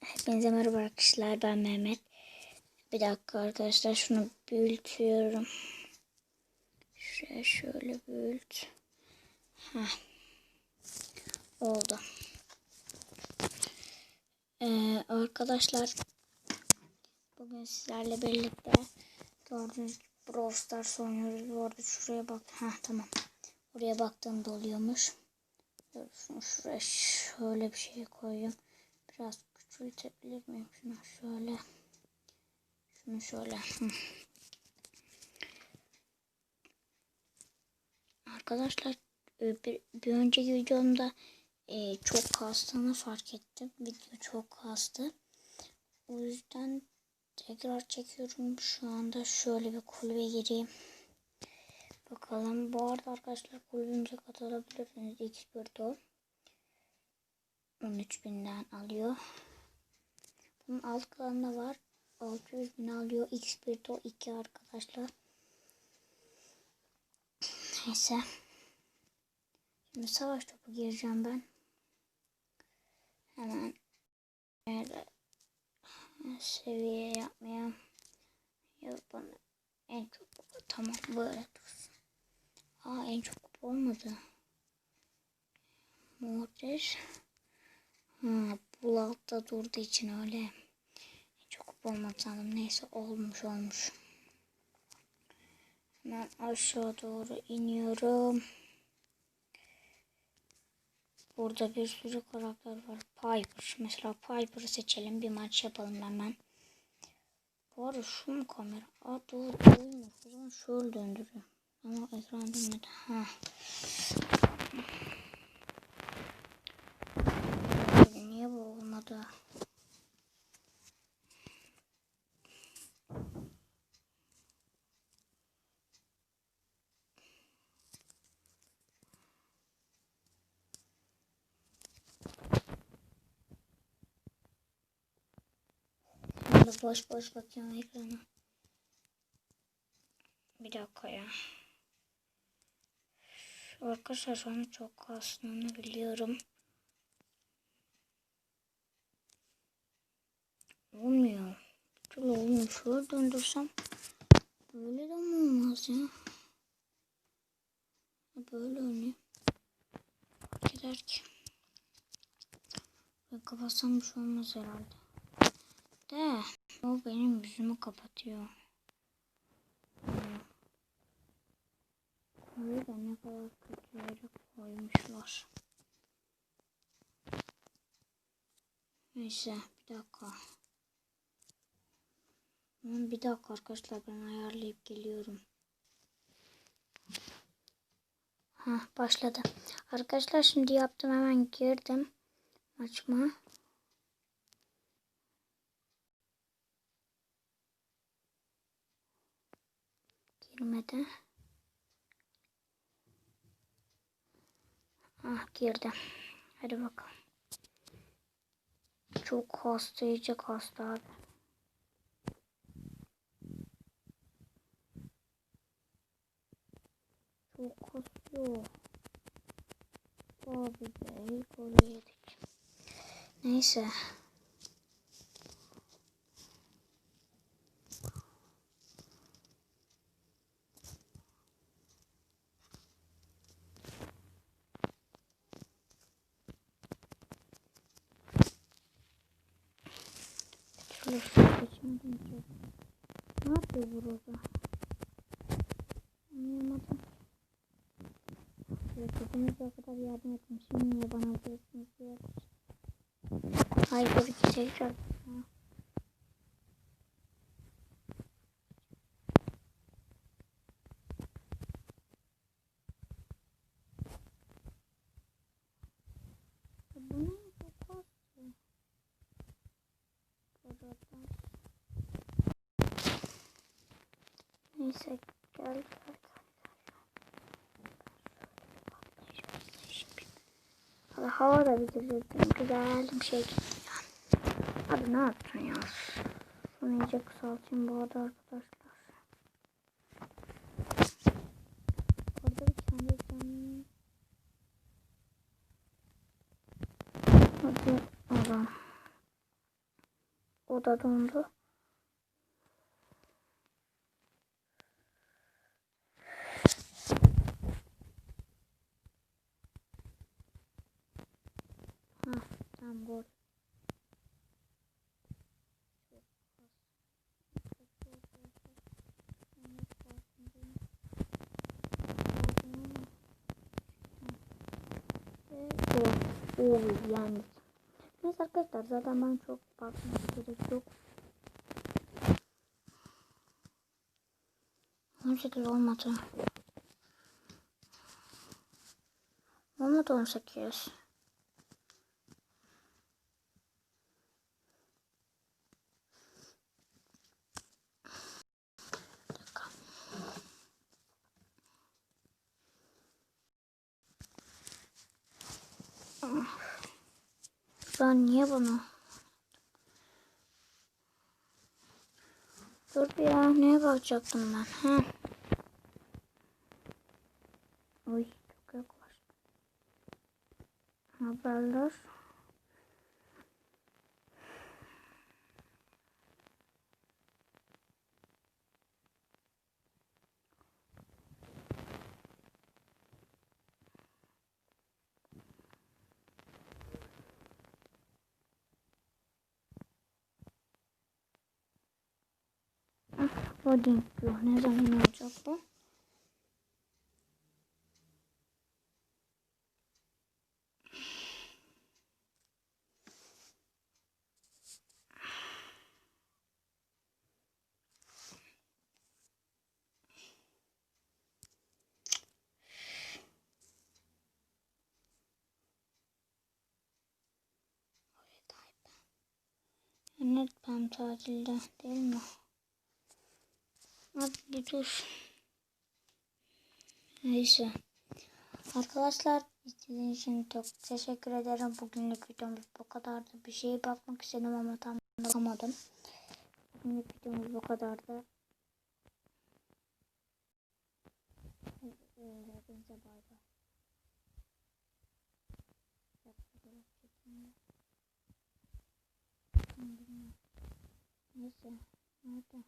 Hepinize merhaba arkadaşlar ben Mehmet. Bir dakika arkadaşlar şunu büyütüyorum. Şuraya şöyle büyüt. Heh. Oldu. Ee, arkadaşlar bugün sizlerle birlikte gördüğünüz Brawl Stars oynuyoruz. Bu arada şuraya bak. Heh, tamam. Oraya baktığımda oluyormuş. Şunu şuraya şöyle bir şey koyayım. Biraz küçültebilir miyim? Şunu şöyle. Şunu şöyle. Arkadaşlar e, bir, bir önceki videomda e, çok kastığını fark ettim. Video çok kastı. O yüzden tekrar çekiyorum. Şu anda şöyle bir kulübe gireyim. Bakalım. Bu arada arkadaşlar kulübümüze katılabilirsiniz. X1'de 13 binden alıyor. Bunun alt kalanı var. 600 bin alıyor. X1'de o 2 arkadaşlar. Neyse. Şimdi savaş topu gireceğim ben. Hemen nerede seviye yapmaya ya bana en çok tamam böyle dursun. Aa en çok kupa olmadı. Mortis. Ha bu altta durduğu için öyle. En çok kupa olmadı sandım. Neyse olmuş olmuş. Hemen aşağı doğru iniyorum. Burada bir sürü karakter var. Piper. Mesela Piper'ı seçelim. Bir maç yapalım hemen. Bu arada şu mu kamera? Aa doğru oymuş. O zaman şöyle döndürüyor. Ama ekran dönmedi. Ha. Niye bu olmadı? Şimdi boş boş bakıyorum ekrana. Bir dakika ya. Arkadaşlar an çok kastığını biliyorum. Olmuyor. Türlü olmuyor. Şöyle döndürsem böyle de mi olmaz ya? Böyle oynuyor. Gider ki. Ben kapatsam bir şey olmaz herhalde. De o benim yüzümü kapatıyor. Burayı da ne kadar kötü yere koymuşlar. Neyse bir dakika. Bir dakika arkadaşlar ben ayarlayıp geliyorum. Ha başladı. Arkadaşlar şimdi yaptım hemen girdim maçıma. Girmedi. Ah girdi. Hadi bakalım. Çok hasta iyice hasta abi. Çok hastıyor. Abi be ilk golü yedik. Neyse. Ne yapıyor burada? Anlayamadım. Şöyle çocuğunuza o kadar yardım ettim. Şimdi niye bana vuruyorsunuz diye. Hayır dur ki tekrar. Neyse gel. Hava hava da bitirirdim. Güzel bir şey Abi ne yaptın ya? Bunu iyice kısaltayım bu arada arkadaşlar. Orada bir tane ben... Hadi ara. O da dondu. Tamam gol. Oo yani. Neyse arkadaşlar zaten ben çok bakmaya gerek yok. Bu şekilde olmadı. Olmadı 18. Ben niye bunu? Dur bir ya neye bakacaktım ben? He. Oy çok yaklaştı. Haberler. Loading diyor. Ne zaman olacak bu? Evet ben tatilde değil mi? Abi dur. Neyse. Arkadaşlar izlediğiniz için çok teşekkür ederim. Bugünlük videomuz bu kadardı. Bir şeye bakmak istedim ama tam bakamadım. Bugünlük videomuz bu kadardı. Hepinize bay bay. Neyse. Nerede?